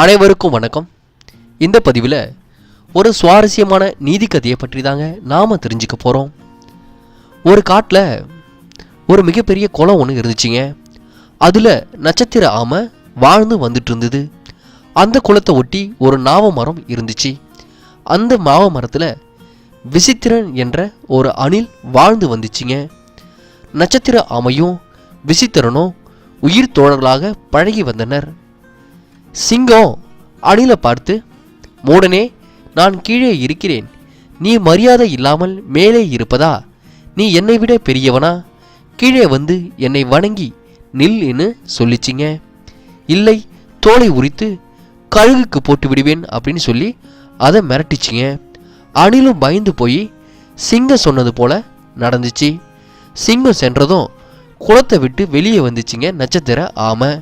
அனைவருக்கும் வணக்கம். இந்த பதிவில் ஒரு சுவாரஸ்யமான நீதி கதையை பற்றி தாங்க நாம் தெரிஞ்சுக்க போகிறோம் ஒரு காட்டில் ஒரு மிகப்பெரிய குளம் ஒன்று இருந்துச்சுங்க. அதில் நட்சத்திர ஆமை வாழ்ந்து வந்துட்டு இருந்தது. அந்த குளத்தை ஒட்டி ஒரு நாவ மரம் இருந்துச்சு. அந்த மாவ மரத்தில் விசித்திரன் என்ற ஒரு அணில் வாழ்ந்து வந்துச்சுங்க. நட்சத்திர ஆமையும் விசித்திரனும் உயிர் தோழர்களாக பழகி வந்தனர். சிங்கம் அணில பார்த்து மூடனே நான் கீழே இருக்கிறேன். நீ மரியாதை இல்லாமல் மேலே இருப்பதா? நீ என்னை விட பெரியவனா? கீழே வந்து என்னை வணங்கி நில்லுன்னு சொல்லிச்சிங்க. இல்லை தோலை உரித்து கழுகுக்கு போட்டு விடுவேன் அப்படின்னு சொல்லி அதை மிரட்டிச்சிங்க. அணிலும் பயந்து போய் சிங்கம் சொன்னது போல நடந்துச்சு. சிங்கம் சென்றதும் குளத்தை விட்டு வெளியே வந்துச்சுங்க நட்சத்திர ஆமை.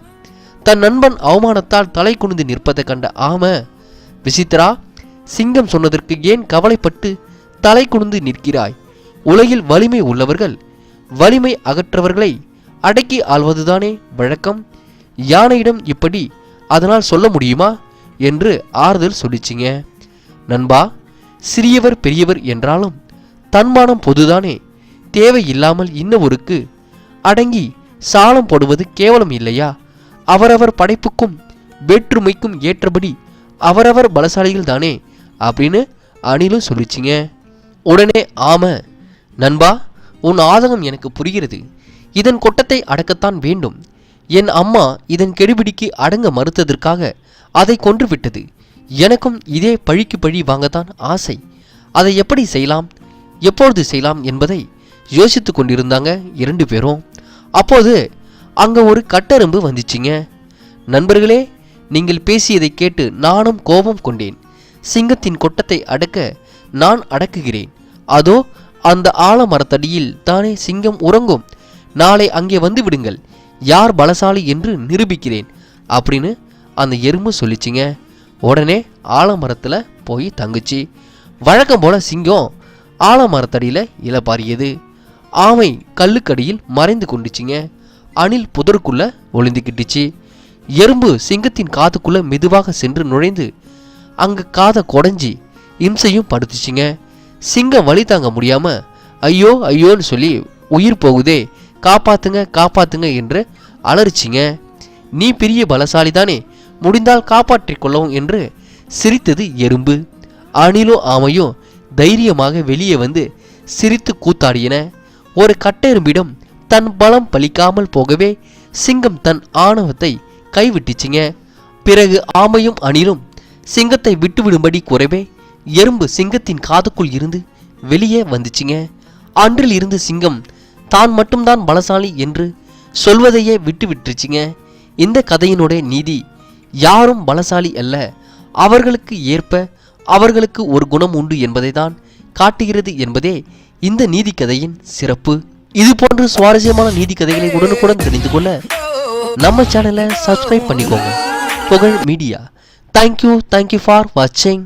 தன் நண்பன் அவமானத்தால் தலை குனிந்து நிற்பதை கண்ட ஆம விசித்ரா சிங்கம் சொன்னதற்கு ஏன் கவலைப்பட்டு தலை குனிந்து நிற்கிறாய்? உலகில் வலிமை உள்ளவர்கள் வலிமை அகற்றவர்களை அடக்கி ஆள்வதுதானே வழக்கம்? யானையிடம் இப்படி அதனால் சொல்ல முடியுமா? என்று ஆறுதல் சொல்லிச்சிங்க. நண்பா சிறியவர் பெரியவர் என்றாலும் தன்மானம் பொதுதானே. தேவையில்லாமல் இன்னொருக்கு அடங்கி சாலம் போடுவது கேவலம் இல்லையா? அவரவர் படைப்புக்கும் வேற்றுமைக்கும் ஏற்றபடி அவரவர் பலசாலிகள் தானே அப்படின்னு அணிலும் சொல்லிச்சிங்க. உடனே ஆம நண்பா உன் ஆதங்கம் எனக்கு புரிகிறது. இதன் கொட்டத்தை அடக்கத்தான் வேண்டும். என் அம்மா இதன் கெடுபிடிக்கு அடங்க மறுத்ததற்காக அதை கொன்று விட்டது எனக்கும் இதே பழிக்கு பழி வாங்கத்தான் ஆசை. அதை எப்படி செய்யலாம்? எப்பொழுது செய்யலாம் என்பதை யோசித்து கொண்டிருந்தாங்க இரண்டு பேரும். அப்போது அங்க ஒரு கட்டெரும்பு வந்துச்சுங்க. நண்பர்களே நீங்கள் பேசியதை கேட்டு நானும் கோபம் கொண்டேன். சிங்கத்தின் கொட்டத்தை அடக்க நான் அடக்குகிறேன். அதோ அந்த ஆலமரத்தடியில் தானே சிங்கம் உறங்கும். நாளை அங்கே வந்து விடுங்கள். யார் பலசாலி என்று நிரூபிக்கிறேன். அப்படின்னு அந்த எறும்பு சொல்லிச்சுங்க. உடனே ஆலமரத்தில் போய் தங்குச்சு. வழக்கம் போல சிங்கம் ஆலமரத்தடியில் இலப்பாரியது ஆமை கல்லுக்கடியில் மறைந்து கொண்டுச்சுங்க. அணில் புதருக்குள்ள ஒளிந்துக்கிட்டுச்சு எறும்பு சிங்கத்தின் காதுக்குள்ள மெதுவாக சென்று நுழைந்து அங்க காதை கொடைஞ்சி இம்சையும் படுத்துச்சுங்க. சிங்கம் வழி தாங்க முடியாம ஐயோ ஐயோன்னு சொல்லி உயிர் போகுதே காப்பாத்துங்க காப்பாத்துங்க என்று அலறிச்சிங்க. நீ பெரிய பலசாலி தானே முடிந்தால் காப்பாற்றிக் கொள்ளவும் என்று சிரித்தது எறும்பு. அணிலும் ஆமையும் தைரியமாக வெளியே வந்து சிரித்து கூத்தாடியன. ஒரு கட்டெரும்பிடம் தன் பலம் பலிக்காமல் போகவே சிங்கம் தன் ஆணவத்தை கைவிட்டுச்சுங்க. பிறகு ஆமையும் அணிலும் சிங்கத்தை விட்டுவிடும்படி குறைவே எறும்பு சிங்கத்தின் காதுக்குள் இருந்து வெளியே வந்துச்சுங்க. அன்றில் இருந்து சிங்கம் தான் மட்டும்தான் பலசாலி என்று சொல்வதையே விட்டு விட்டுருச்சுங்க இந்த கதையினுடைய நீதி யாரும் பலசாலி அல்ல அவர்களுக்கு ஏற்ப அவர்களுக்கு ஒரு குணம் உண்டு என்பதை தான் காட்டுகிறது என்பதே இந்த நீதி கதையின் சிறப்பு. இது போன்ற சுவாரஸ்யமான நீதி கதைகளை உடனுக்குடன் தெரிந்து கொள்ள நம்ம சேனலை சப்ஸ்கிரைப் பண்ணிக்கோங்க. புகழ் மீடியா. தேங்க்யூ தேங்க்யூ ஃபார் வாட்சிங்